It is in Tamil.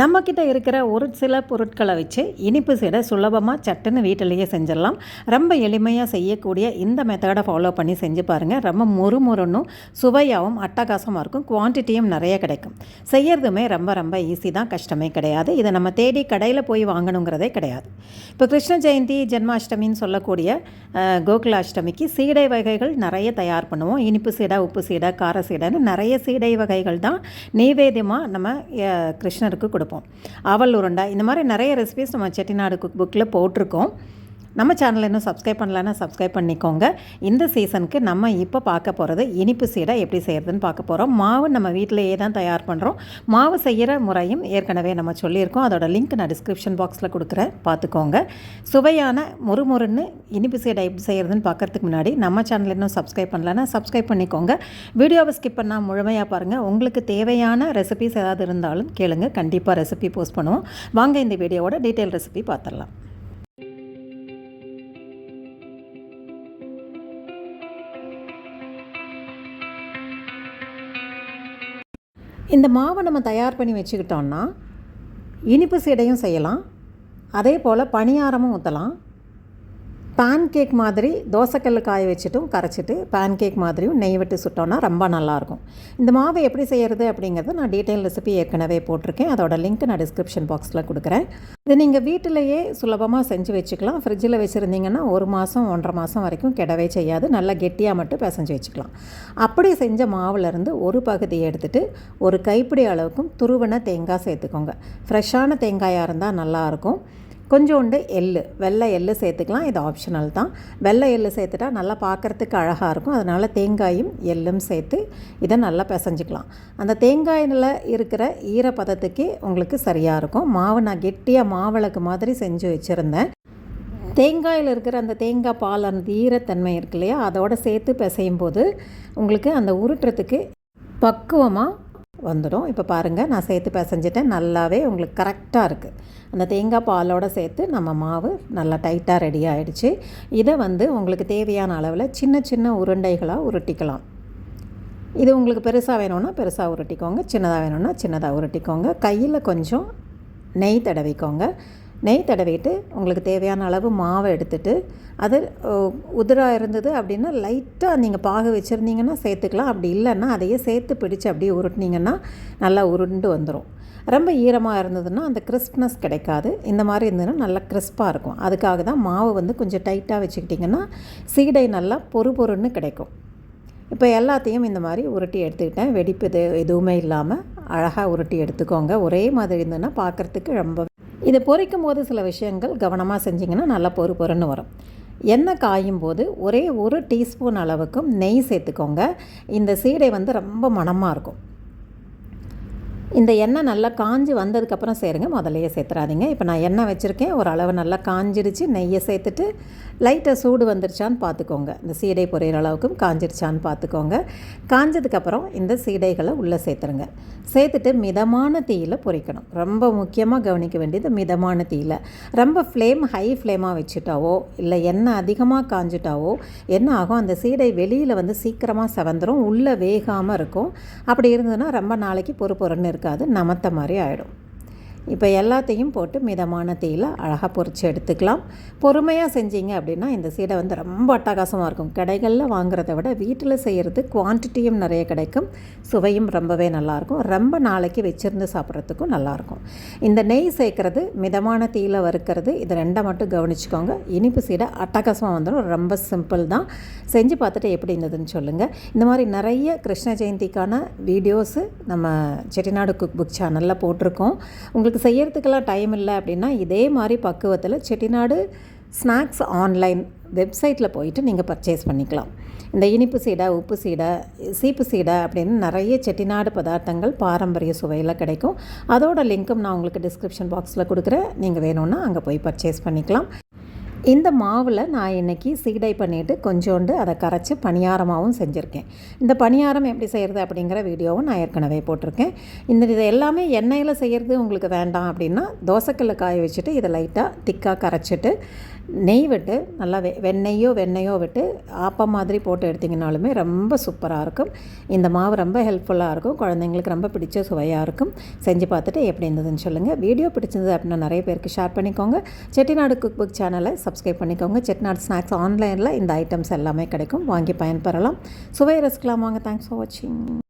நம்மக்கிட்ட இருக்கிற ஒரு சில பொருட்களை வச்சு இனிப்பு சீடை சுலபமாக சட்டுன்னு வீட்டிலேயே செஞ்சிடலாம். ரொம்ப எளிமையாக செய்யக்கூடிய இந்த மெத்தடை ஃபாலோ பண்ணி செஞ்சு பாருங்கள் ரொம்ப முறுமுறுன்னும் சுவையாகவும் அட்டகாசமாக இருக்கும். குவான்டிட்டியும் நிறைய கிடைக்கும். செய்யறதுமே ரொம்ப ரொம்ப ஈஸி தான். கஷ்டமே கிடையாது. இதை நம்ம தேடி கடையில் போய் வாங்கணுங்கிறதே கிடையாது. இப்போ கிருஷ்ண ஜெயந்தி ஜென்மாஷ்டமின்னு சொல்லக்கூடிய கோகுலாஷ்டமிக்கு சீடை வகைகள் நிறைய தயார் பண்ணுவோம். இனிப்பு சீடை உப்பு சீடை கார சீடைன்னு நிறைய சீடை வகைகள் தான். நெய்வேத்தியமாக நம்ம கிருஷ்ணருக்கு கொடுப்போம். அவல் உருண்டை இந்த மாதிரி நிறைய ரெசிபிஸ் நம்ம செட்டிநாடு குக் புக்கில் போட்டிருக்கோம். நம்ம சேனலை இன்னும் சப்ஸ்கிரைப் பண்ணலன்னா சப்ஸ்கிரைப் பண்ணிக்கோங்க. இந்த சீசனுக்கு நம்ம இப்போ பார்க்க போகிறது இனிப்பு சீடை எப்படி செய்கிறதுன்னு பார்க்க போகிறோம் மாவு நம்ம வீட்டிலேயே தான் தயார் பண்ணுறோம் மாவு செய்கிற முறையும் ஏற்கனவே நம்ம சொல்லியிருக்கோம். அதோட லிங்க் நான் டிஸ்கிரிப்ஷன் பாக்ஸில் கொடுக்குறேன். பார்த்துக்கோங்க. சுவையான முறுமுறுன்னு இனிப்பு சீடை எப்படி செய்கிறதுன்னு பார்க்கறதுக்கு முன்னாடி நம்ம சேனல் இன்னும் சப்ஸ்கிரைப் பண்ணலன்னா சப்ஸ்கிரைப் பண்ணிக்கோங்க. வீடியோவை ஸ்கிப் பண்ணால் முழுமையாக பாருங்கள் உங்களுக்கு தேவையான ரெசிபிஸ் ஏதாவது இருந்தாலும் கேளுங்க. கண்டிப்பாக ரெசிபி போஸ்ட் பண்ணுவோம். வாங்க இந்த வீடியோவோட டீட்டெயில் ரெசிபி பார்த்துடலாம். இந்த மாவை நம்ம தயார் பண்ணி வச்சுக்கிட்டோம்னா இனிப்பு சீடையும் செய்யலாம். அதே போல் பணியாரமும் ஊற்றலாம் பேன் கேக் மாதிரி தோசைக்கல் காய வச்சுட்டும் கரைச்சிட்டு பேன் கேக் மாதிரியும் நெய் விட்டு சுட்டோன்னா ரொம்ப நல்லாயிருக்கும். இந்த மாவை எப்படி செய்கிறது அப்படிங்கிறத நான் டீட்டெயில் ரெசிபி ஏற்கனவே போட்டிருக்கேன். அதோட லிங்க் நான் டிஸ்கிரிப்ஷன் பாக்ஸில் கொடுக்குறேன். இது நீங்கள் வீட்டிலேயே சுலபமாக செஞ்சு வச்சுக்கலாம். ஃப்ரிட்ஜில் வச்சுருந்தீங்கன்னா ஒரு மாதம் ஒன்றரை மாதம் வரைக்கும் கெடவே செய்யாது. நல்லா கெட்டியாக மட்டும் பிசைஞ்சு வச்சுக்கலாம். அப்படி செஞ்ச மாவுலேருந்து ஒரு பகுதியை எடுத்துகிட்டு ஒரு கைப்பிடி அளவுக்கும் துருவன தேங்காய் சேர்த்துக்கோங்க. ஃப்ரெஷ்ஷான தேங்காயாக இருந்தால் நல்லாயிருக்கும். கொஞ்சோண்டு எள்ளு வெள்ளை எள்ளு சேர்த்துக்கலாம். இது ஆப்ஷனல் தான். வெள்ளை எள்ளு சேர்த்துட்டா நல்லா பார்க்குறதுக்கு அழகாக இருக்கும். அதனால் தேங்காயும் எள்ளும் சேர்த்து இதை நல்லா பிசைஞ்சிக்கலாம். அந்த தேங்காயில் இருக்கிற ஈரப்பதத்துக்கே உங்களுக்கு சரியாக இருக்கும். மாவு நான் கெட்டியாக மாவிளக்கு மாதிரி செஞ்சு வச்சுருந்தேன். தேங்காயில் இருக்கிற அந்த தேங்காய் பால் அந்த ஈரத்தன்மை இருக்கு இல்லையா? அதோடு சேர்த்து பிசையும் போது உங்களுக்கு அந்த உருட்டுறதுக்கு பக்குவமாக வந்துடும். இப்போ பாருங்கள் நான் சேர்த்து பிசைஞ்சிட்டேன். நல்லாவே உங்களுக்கு கரெக்டாக இருக்குது அந்த தேங்காய் பாலோடு சேர்த்து நம்ம மாவு நல்லா டைட்டாக ரெடி ஆகிடுச்சு இதை வந்து உங்களுக்கு தேவையான அளவில் சின்ன சின்ன உருண்டைகளாக உருட்டிக்கலாம். இது உங்களுக்கு பெருசாக வேணும்னா பெருசாக உருட்டிக்கோங்க. சின்னதாக வேணும்னா சின்னதாக உருட்டிக்கோங்க. கையில் கொஞ்சம் நெய் தடவிக்கோங்க. நெய் தடவிட்டு உங்களுக்கு தேவையான அளவு மாவை எடுத்துகிட்டு அது உதிராக இருந்தது அப்படின்னா லைட்டாக நீங்கள் பாகு வச்சுருந்தீங்கன்னா சேர்த்துக்கலாம். அப்படி இல்லைன்னா அதையே சேர்த்து பிடிச்சு அப்படியே உருட்டினீங்கன்னா நல்லா உருண்டு வந்துடும் ரொம்ப ஈரமாக இருந்ததுன்னா அந்த கிறிஸ்ப்னஸ் கிடைக்காது. இந்த மாதிரி இருந்ததுன்னா நல்லா கிறிஸ்பாக இருக்கும். அதுக்காக தான் மாவு வந்து கொஞ்சம் டைட்டாக வச்சுக்கிட்டிங்கன்னா சீடை நல்லா பொறு பொறுன்னு கிடைக்கும். இப்போ எல்லாத்தையும் இந்த மாதிரி உருட்டி எடுத்துக்கிட்டேன். வெடிப்பு எதுவுமே இல்லாமல் அழகாக உருட்டி எடுத்துக்கோங்க. ஒரே மாதிரி இருந்ததுன்னா பார்க்குறதுக்கு ரொம்ப இதை பொரிக்கும் போது சில விஷயங்கள் கவனமாக செஞ்சிங்கன்னா நல்லா பொறு பொறுன்னு வரும். எண்ணெய் காயும் போது ஒரே ஒரு டீஸ்பூன் அளவுக்கும் நெய் சேர்த்துக்கோங்க. இந்த சீடை வந்து ரொம்ப மணமாக இருக்கும். இந்த எண்ணெய் நல்லா காஞ்சி வந்ததுக்கப்புறம் சேருங்க. முதலையே சேர்த்துறாதீங்க. இப்போ நான் எண்ணெய் வச்சுருக்கேன். ஒரு அளவு நல்லா காஞ்சிடுச்சு நெய்யை சேர்த்துட்டு லைட்டாக சூடு வந்துருச்சான்னு பார்த்துக்கோங்க. இந்த சீடை பொரியிற அளவுக்கும் காஞ்சிருச்சான்னு பார்த்துக்கோங்க. காஞ்சதுக்கப்புறம் இந்த சீடைகளை உள்ளே சேர்த்துருங்க. சேர்த்துட்டு மிதமான தீயில் பொரிக்கணும். ரொம்ப முக்கியமாக கவனிக்க வேண்டியது மிதமான தீயில். ரொம்ப ஃப்ளேம் ஹை ஃப்ளேமாக வச்சுட்டாவோ இல்லை எண்ணெய் அதிகமாக காஞ்சிட்டாவோ என்ன ஆகும்? அந்த சீடை வெளியில் வந்து சீக்கிரமாக செவந்துடும் உள்ளே வேகாமல் இருக்கும். அப்படி இருந்ததுன்னா ரொம்ப நாளைக்கு பொறு பொறுன்னு இருக்காது. நமத்த மாதிரி ஆகிடும் இப்போ எல்லாத்தையும் போட்டு மிதமான தீயில் அழகாக பொறிச்சு எடுத்துக்கலாம். பொறுமையாக செஞ்சீங்க அப்படின்னா இந்த சீடை வந்து ரொம்ப அட்டகாசமாக இருக்கும். கடைகளில் வாங்குறத விட வீட்டில் செய்கிறது குவான்டிட்டியும் நிறைய கிடைக்கும். சுவையும் ரொம்பவே நல்லாயிருக்கும் ரொம்ப நாளைக்கு வச்சுருந்து சாப்பிட்றதுக்கும் நல்லாயிருக்கும் இந்த நெய் சேர்க்குறது மிதமான தீயில் வறுக்கிறது இது ரெண்டை மட்டும் கவனிச்சுக்கோங்க. இனிப்பு சீடை அட்டகாசமாக வந்துடும். ரொம்ப சிம்பிள் தான். செஞ்சு பார்த்துட்டு எப்படி இருந்ததுன்னு சொல்லுங்கள் இந்த மாதிரி நிறைய கிருஷ்ண ஜெயந்திக்கான வீடியோஸு நம்ம செட்டிநாடு குக் புக் சேனலில் போட்டிருக்கோம். உங்களுக்கு செய்யறதுக்கெல்லாம் டைம் இல்லை அப்படின்னா இதே மாதிரி பக்குவத்தில் செட்டிநாடு ஸ்நாக்ஸ் ஆன்லைன் வெப்சைட்டில் போயிட்டு நீங்கள் பர்ச்சேஸ் பண்ணிக்கலாம். இந்த இனிப்பு சீடை உப்பு சீடை சீப்பு சீடை அப்படின்னு நிறைய செட்டிநாடு பதார்த்தங்கள் பாரம்பரிய சுவையில் கிடைக்கும். அதோட லிங்க்கும் நான் உங்களுக்கு டிஸ்கிரிப்ஷன் பாக்ஸில் கொடுக்குறேன். நீங்கள் வேணும்னா அங்கே போய் பர்ச்சேஸ் பண்ணிக்கலாம். இந்த மாவில் நான் இன்றைக்கி சீடை பண்ணிவிட்டு கொஞ்சோண்டு அதை கரைச்சி பணியாரமாகவும் செஞ்சுருக்கேன். இந்த பணியாரம் எப்படி செய்கிறது அப்படிங்கிற வீடியோவும் நான் ஏற்கனவே போட்டிருக்கேன். இந்த இது எல்லாமே எண்ணெயில் செய்கிறது உங்களுக்கு வேண்டாம் அப்படின்னா தோசைக்கல்ல காய வச்சுட்டு இதை லைட்டாக திக்காக கரைச்சிட்டு நெய் விட்டு நல்லா வெ வெண்ணெய்யோ வெண்ணெயோ விட்டு ஆப்பம் மாதிரி போட்டு எடுத்திங்கனாலுமே ரொம்ப சூப்பராக இருக்கும். இந்த மாவு ரொம்ப ஹெல்ப்ஃபுல்லாக இருக்கும். குழந்தைங்களுக்கு ரொம்ப பிடிச்ச சுவையாக இருக்கும். செஞ்சு பார்த்துட்டு எப்படி இருந்ததுன்னு சொல்லுங்கள் வீடியோ பிடிச்சிருந்தது அப்படின்னா நிறைய பேருக்கு ஷேர் பண்ணிக்கோங்க. செட்டிநாடு குக் புக் சேனலை சப்ஸ்கிரைப் பண்ணிக்கோங்க. செட்டிநாடு ஸ்நாக்ஸ் ஆன்லைனில் இந்த ஐட்டம்ஸ் எல்லாமே கிடைக்கும். வாங்கி பயன்பெறலாம். சுவை ரசிக்கலாம். வாங்க தேங்க்ஸ் ஃபார் வாட்சிங்